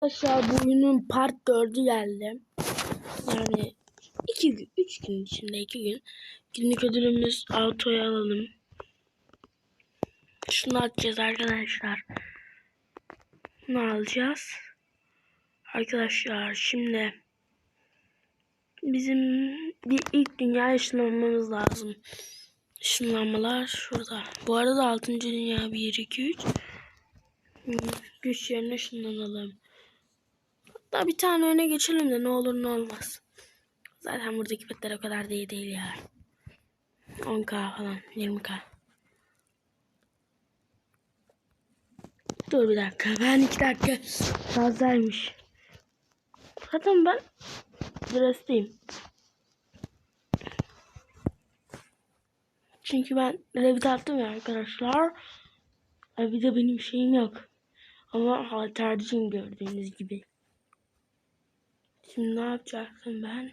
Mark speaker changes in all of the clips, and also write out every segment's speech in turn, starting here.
Speaker 1: Arkadaşlar bu oyunun part 4'ü geldi. Yani 2 gün, 3 gün içinde 2 gün. Günlük ödülümüz autoyu alalım. Şunu atacağız arkadaşlar. Ne alacağız? Arkadaşlar şimdi bizim bir ilk dünya ışınlanmamız lazım. Işınlanmalar şurada. Bu arada 6. dünya 1 2 3. Güç yerine ışınlanalım. Hatta bir tane öne geçelim de ne olur ne olmaz. Zaten buradaki petler o kadar değil değil ya. 10k falan 20k. Dur bir dakika ben 2 dakika fazlaymış. Zaten ben dresteyim. Çünkü ben revit attım ya arkadaşlar. Bir de benim şeyim yok. Ama halterciyim gördüğünüz gibi. Şimdi ne yapacaktım ben?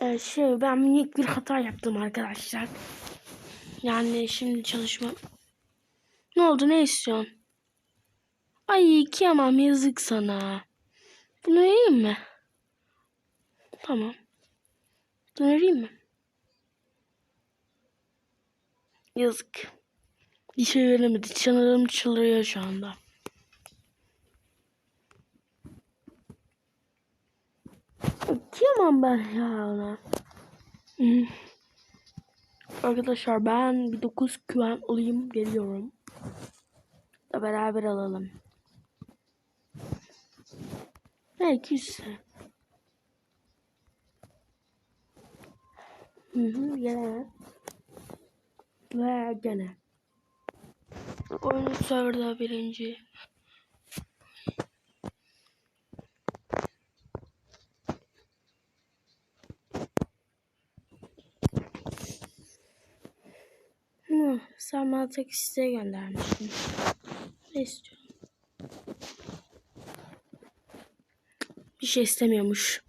Speaker 1: Ee, şey ben minik bir hata yaptım arkadaşlar. Yani şimdi çalışma... Ne oldu ne istiyorsun? Ay kıyamam yazık sana. Bunu vereyim mi? Tamam. Bunu vereyim mi? Yazık. Bir şey veremedi. Çanırım çıldırıyor şu anda. Kıyamam ben ya ona. Arkadaşlar ben bir 9 güven olayım geliyorum. Da beraber alalım. Belki Hı hı gene. Ve gene. Oyun serverda birinci. Hı, sen bana tek isteğe göndermiştin. Ne istiyorsun? Bir şey istemiyormuş.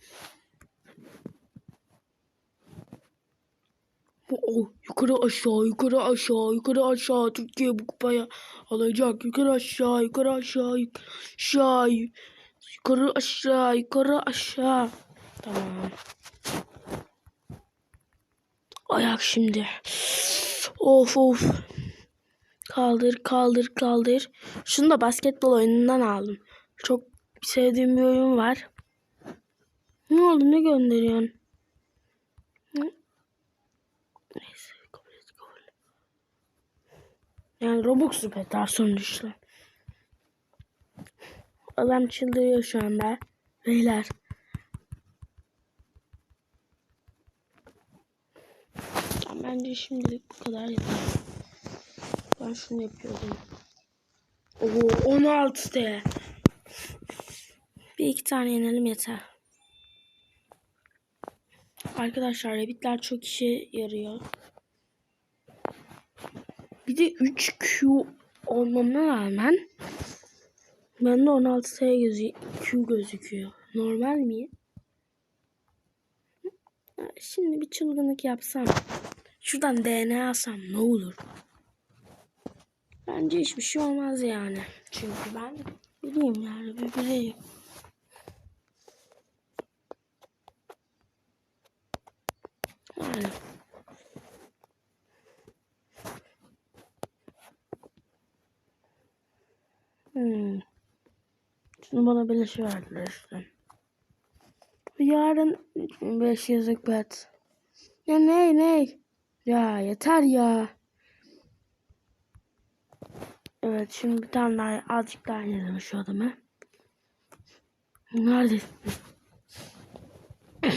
Speaker 1: Oh, yukarı aşağı, yukarı aşağı, yukarı aşağı. Türkiye bu kupaya alacak. Yukarı aşağı, yukarı aşağı, yukarı aşağı. Yukarı aşağı, yukarı aşağı. Tamam. Ayak şimdi. Of of. Kaldır kaldır kaldır. Şunu da basketbol oyunundan aldım. Çok sevdiğim bir oyun var. Ne oldu ne gönderiyorsun? Neyse kabul et kabul. Yani Robux petar sonuçta. Adam çıldırıyor şu anda. Beyler. Tamam, bence şimdilik bu kadar yeter. Ben şunu yapıyordum. Oo 16 de. Bir iki tane yenelim yeter. Arkadaşlar rabbitler çok işe yarıyor. Bir de 3Q olmama rağmen bende 16 T gözü Q gözüküyor. Normal mi? Şimdi bir çılgınlık yapsam. Şuradan DNA alsam ne olur? Bence hiçbir şey olmaz yani. Çünkü ben bileyim yani bir bireyim. Yani. Hmm. Şunu bana beleşe verdiler işte. Yarın 5 yazık bet. Ya ne ne? Ya yeter ya. Evet şimdi bir tane daha azıcık daha yedim şu adamı. Nerede?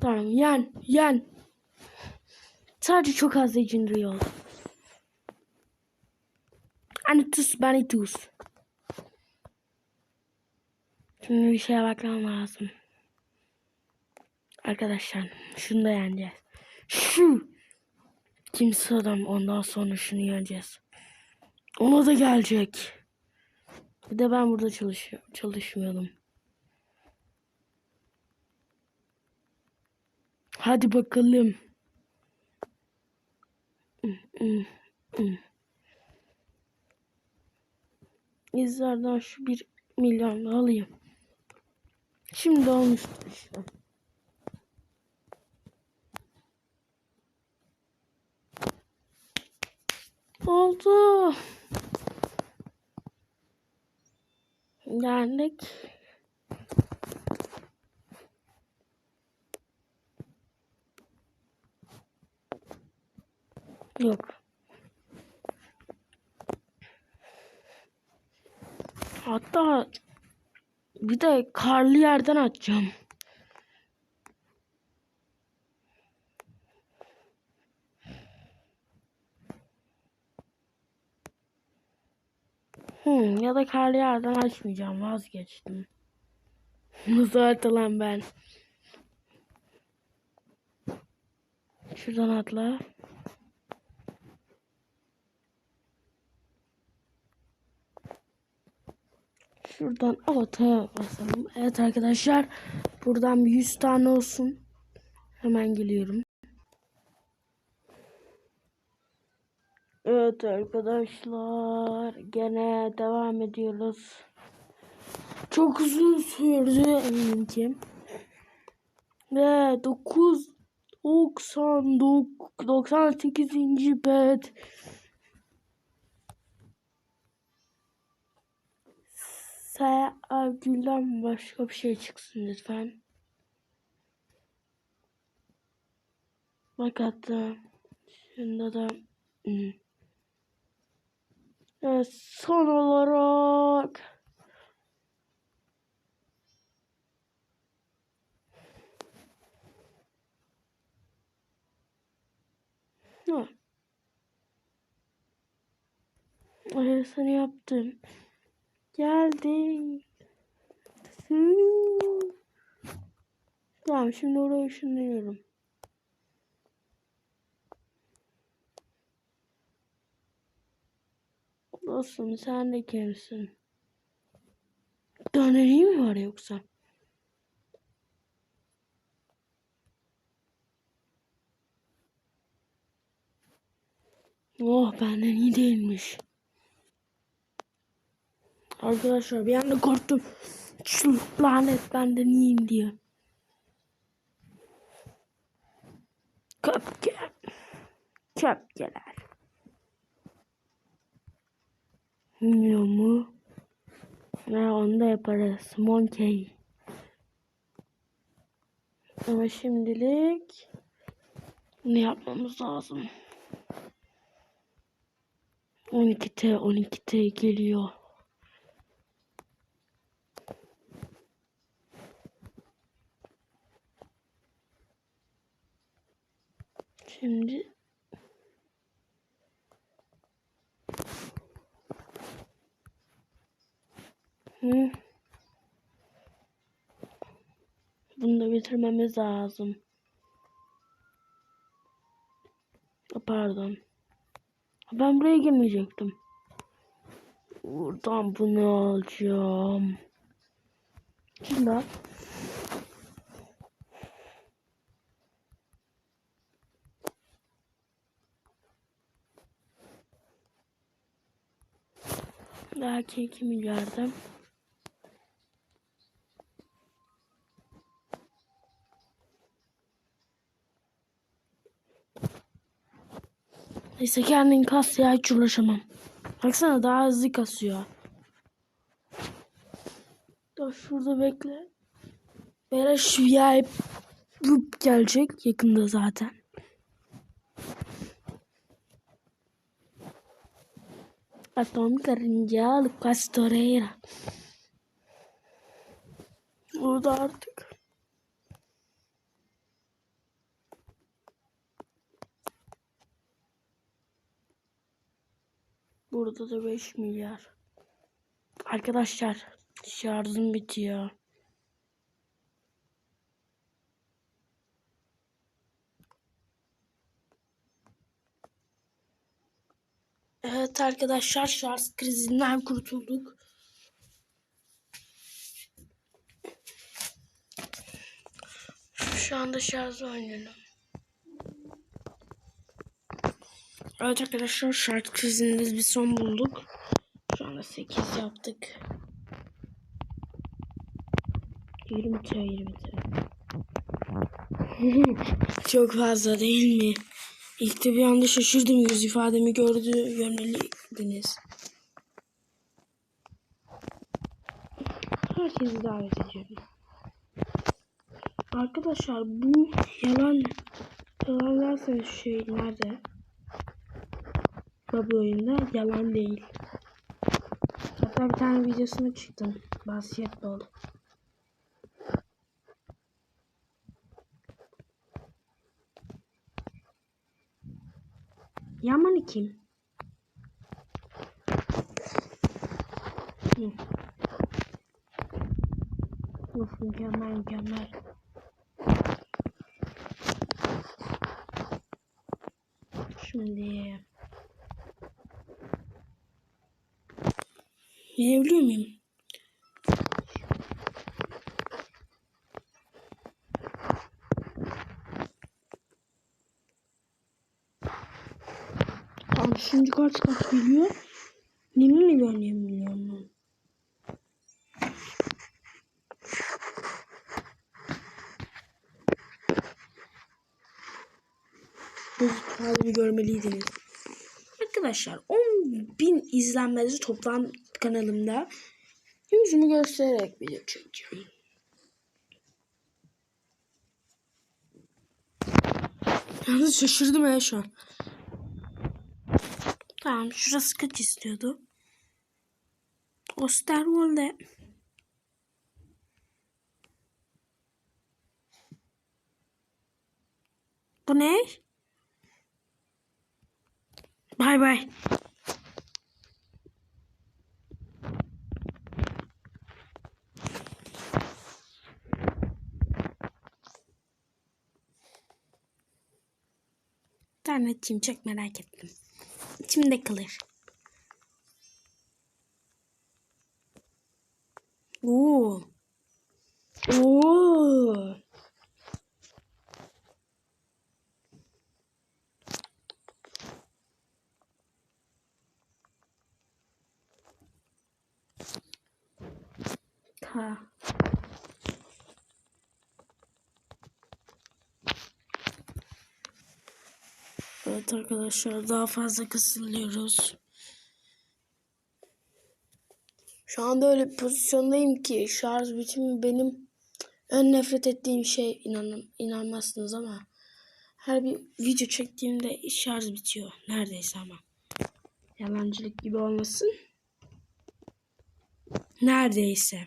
Speaker 1: tamam yen yen. Sadece çok az legendary oldu. Hani tuz beni tuz. Şimdi bir şeye bakmam lazım. Arkadaşlar şunu da yeneceğiz. Şu. Kimse adam ondan sonra şunu yeneceğiz. Ona da gelecek. Bir de ben burada çalışıyor, çalışmıyordum. Hadi bakalım. İzlerden şu 1 milyon alayım. Şimdi olmuştur işte. Oldu. Geldik. Yok. Hatta bir de karlı yerden açacağım. Hmm, ya da karlı yerden açmayacağım. Vazgeçtim. Nasıl lan ben? Şuradan atla. Şuradan ortaya basalım. Evet arkadaşlar. Buradan bir 100 tane olsun. Hemen geliyorum. Evet arkadaşlar. Gene devam ediyoruz. Çok uzun sürdü eminim ki. Ve 9 99 98. bet Sevgilden başka bir şey çıksın lütfen. Bak hatta şunda da hmm. Evet, son olarak Ha. Ayasını yaptım. Geldi. Tamam şimdi oraya ışınlıyorum. Dostum sen de kimsin? Döneri mi var yoksa? Oh benden iyi değilmiş. Arkadaşlar bir anda korktum. Şu lanet benden iyiyim diye. Köpke. Köpkeler. Bilmiyor mu? Ne onu da yaparız. Monkey. Ama şimdilik ne yapmamız lazım? 12T 12T geliyor. Şimdi Hı. Bunu da bitirmemiz lazım. Pardon. Ben buraya girmeyecektim. Buradan bunu alacağım. Şimdi. Belki 2 milyarda. Neyse kendin kas ya hiç uğraşamam. Baksana daha hızlı kasıyor. Dur şurada bekle. Beleş VIP gelecek yakında zaten. Atom karınca Lucas Torreira. Burada artık. Burada da 5 milyar. Arkadaşlar şarjım bitiyor. Evet arkadaşlar şarj krizinden kurtulduk. Şu anda şarj oynuyorum. Evet arkadaşlar şarj krizinde bir son bulduk. Şu anda 8 yaptık. 20 T 20 T. Çok fazla değil mi? İlk de bir anda şaşırdım. Yüz ifademi gördü, görmeliydiniz. Herkesi davet ediyorum. Arkadaşlar bu yalan yalan derseniz şey nerede? Bu oyunda yalan değil. Hatta bir tane videosuna çıktım. Basketbol. Yaman kim? Hı. Of mükemmel mükemmel. Şimdi Yenebiliyor muyum? Abi şimdi kaç kaç geliyor? Nemi mi görmeyebiliyorum ben? Bu halimi görmeliydiniz. Arkadaşlar 10 bin izlenmesi toplam kanalımda yüzümü göstererek video çekeceğim. Yalnız şaşırdım ya şu an. Tamam şurası kaç istiyordu? Osterwolde. Bu ne? Bay bay. Tane çok merak ettim. İçimde kalır. Oo. Oo. Ha. Arkadaşlar. Daha fazla kısılıyoruz. Şu anda öyle bir pozisyondayım ki şarj bitimi benim en nefret ettiğim şey inanın inanmazsınız ama her bir video çektiğimde şarj bitiyor neredeyse ama. Yalancılık gibi olmasın. Neredeyse.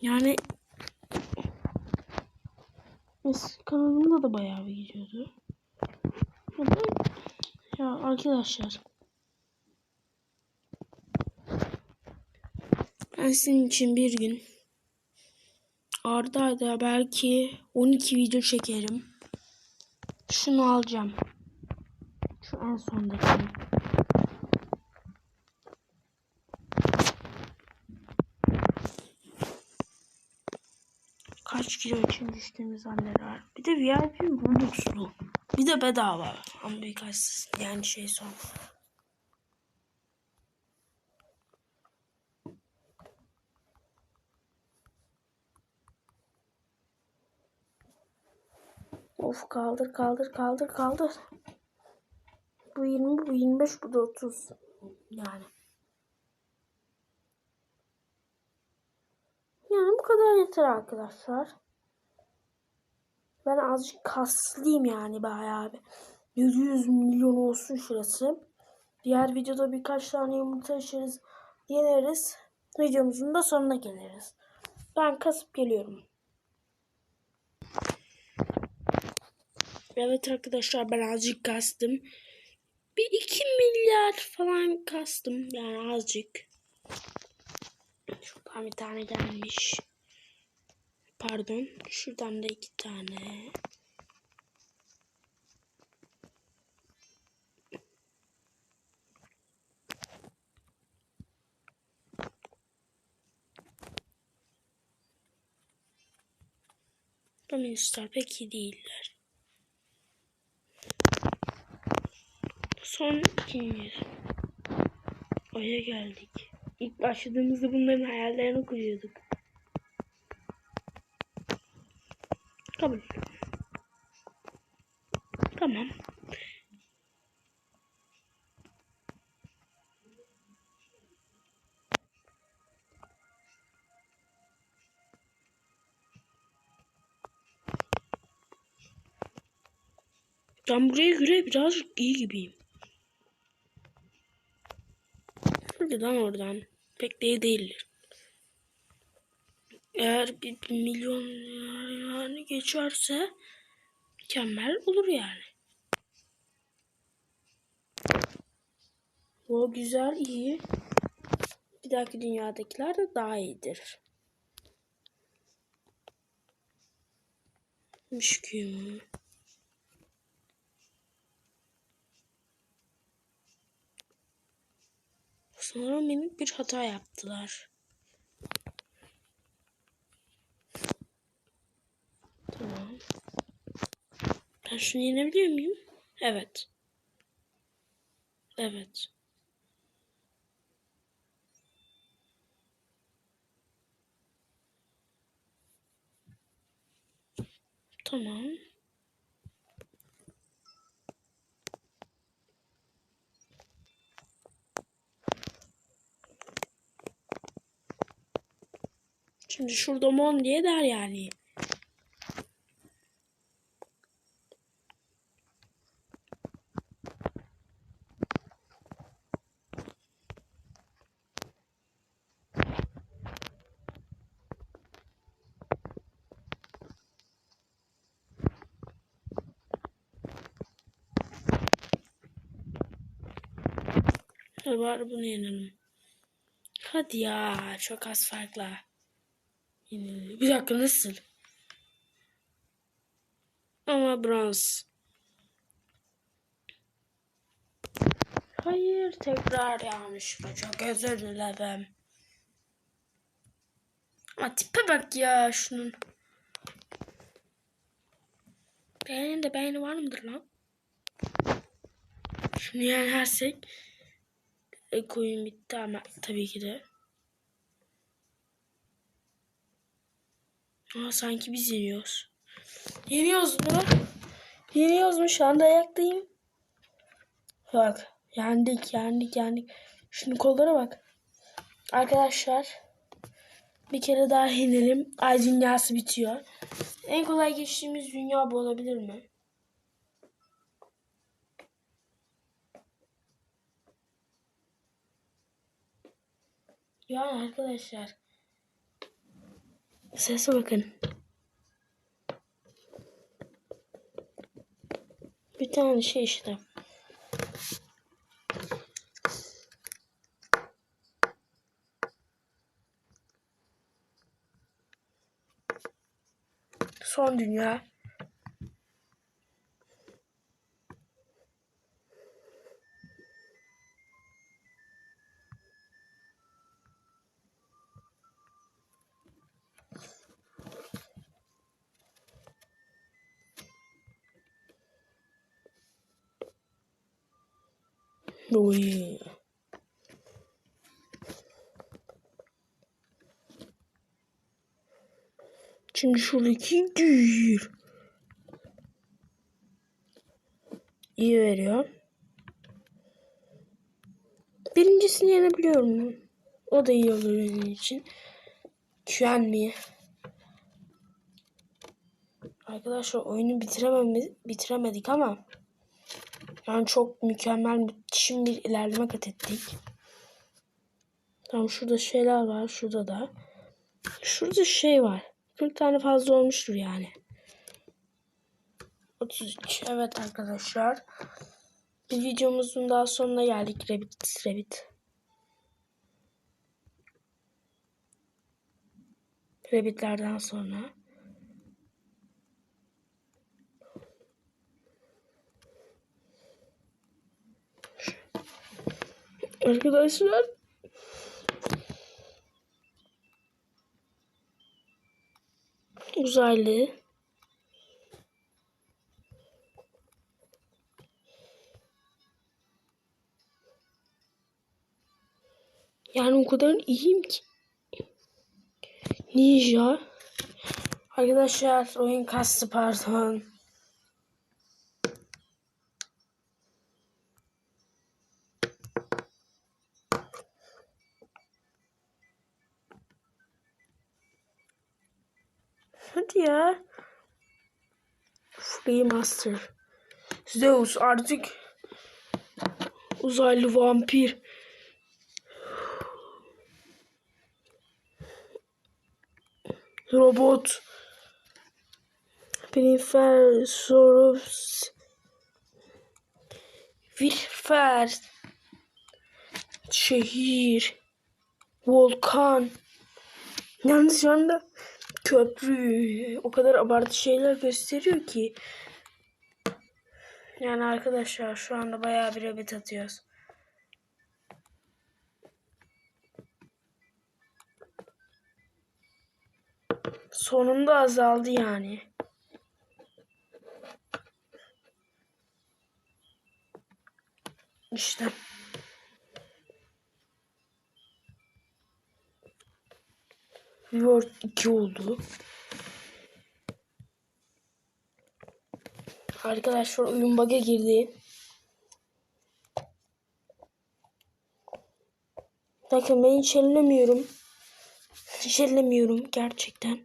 Speaker 1: Yani eski kanalımda da bayağı bir gidiyordu ya, arkadaşlar Ben senin için bir gün arda arda belki 12 video çekerim. Şunu alacağım. Şu en sondaki. Kaç kilo için düştüğümüz anneler var. Bir de VIP Robux'lu. Bir de bedava. Ama birkaç yani şey son. Of kaldır kaldır kaldır kaldır. Bu 20 bu 25 bu da 30. Yani. Yani bu kadar yeter arkadaşlar. Ben azıcık kaslıyım yani bayağı bir. 700 milyon olsun şurası. Diğer videoda birkaç tane yumurta açarız. Yeneriz. Videomuzun da sonuna geliriz. Ben kasıp geliyorum. Evet arkadaşlar ben azıcık kastım. Bir iki milyar falan kastım. Yani azıcık. Şuradan bir tane gelmiş. Pardon. Şuradan da iki tane. Feministler pek iyi değiller. Son ikinci. Ay'a geldik. İlk başladığımızda bunların hayallerini kuruyorduk. Kabul. Tamam. Ben buraya göre birazcık iyi gibiyim. Şuradan oradan. Pek de iyi değiller. Eğer bir milyon yani geçerse mükemmel olur yani. O güzel, iyi. Bir dahaki dünyadakiler de daha iyidir. Müşküm. Sanırım minik bir hata yaptılar. Tamam. Ben şunu yenebiliyor muyum? Evet. Evet. Tamam. Şimdi şurada mon diye der yani. Bari bunu yenelim. Hadi ya çok az farkla. Yenildi. Bir dakika nasıl? Ama bronz. Hayır tekrar yanlışlıkla çok özür dilerim. Ama tipe bak ya şunun. Beğenin de beğeni var mıdır lan? Şunu yenersek e, koyun bitti ama tabii ki de. Aa, sanki biz yeniyoruz. Yeniyoruz mu? Yeniyoruz mu? Şu anda ayaktayım. Bak. Yendik, yendik, yendik. Şunun kollara bak. Arkadaşlar. Bir kere daha yenelim. Ay dünyası bitiyor. En kolay geçtiğimiz dünya bu olabilir mi? Yani arkadaşlar. Sese bakın. Bir tane şey işte. Son dünya. Oy. Şimdi şuradaki gür. İyi veriyor. Birincisini yenebiliyorum. O da iyi olur benim için. Güvenmeye. Arkadaşlar oyunu bitirememiz, bitiremedik ama yani çok mükemmel müthişim bir ilerleme kat ettik. Tamam şurada şeyler var. Şurada da. Şurada şey var. 40 tane fazla olmuştur yani. 33. Evet arkadaşlar. Bir videomuzun daha sonuna geldik. Rabbit. Rabbit. Rabbitlerden sonra. Arkadaşlar uzaylı Yani o kadar iyiyim ki. Ninja. Arkadaşlar oyun kastı pardon. Hadi ya. Free Master. Zeus artık uzaylı vampir. Robot. Prinfer Soros. Virfer. Şehir. Volkan. Yalnız şu anda köprü o kadar abartı şeyler gösteriyor ki. Yani arkadaşlar şu anda bayağı bir rabbit atıyoruz. Sonunda azaldı yani. İşte. Word 2 oldu. Arkadaşlar oyun bug'a girdi. Bakın ben hiç ellemiyorum. Hiç ellemiyorum gerçekten.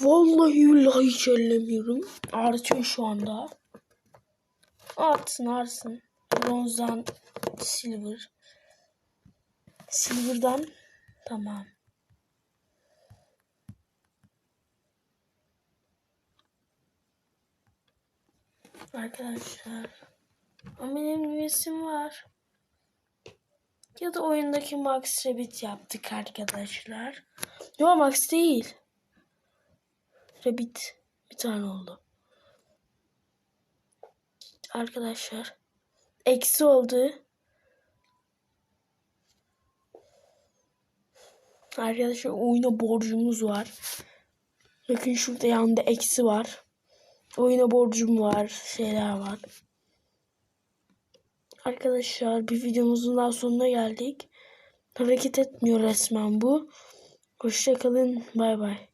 Speaker 1: Vallahi billahi hiç ellemiyorum. Artıyor şu anda. Artsın artsın. Bronzdan silver. Silver'dan tamam. Arkadaşlar. Ama benim resim var. Ya da oyundaki Max Rabbit yaptık arkadaşlar. Yok Max değil. Rabbit bir tane oldu. Arkadaşlar. Eksi oldu. Arkadaşlar oyuna borcumuz var. Bakın şurada yanında eksi var. Oyuna borcum var. Şeyler var. Arkadaşlar bir videomuzun daha sonuna geldik. Hareket etmiyor resmen bu. Hoşçakalın. Bay bay.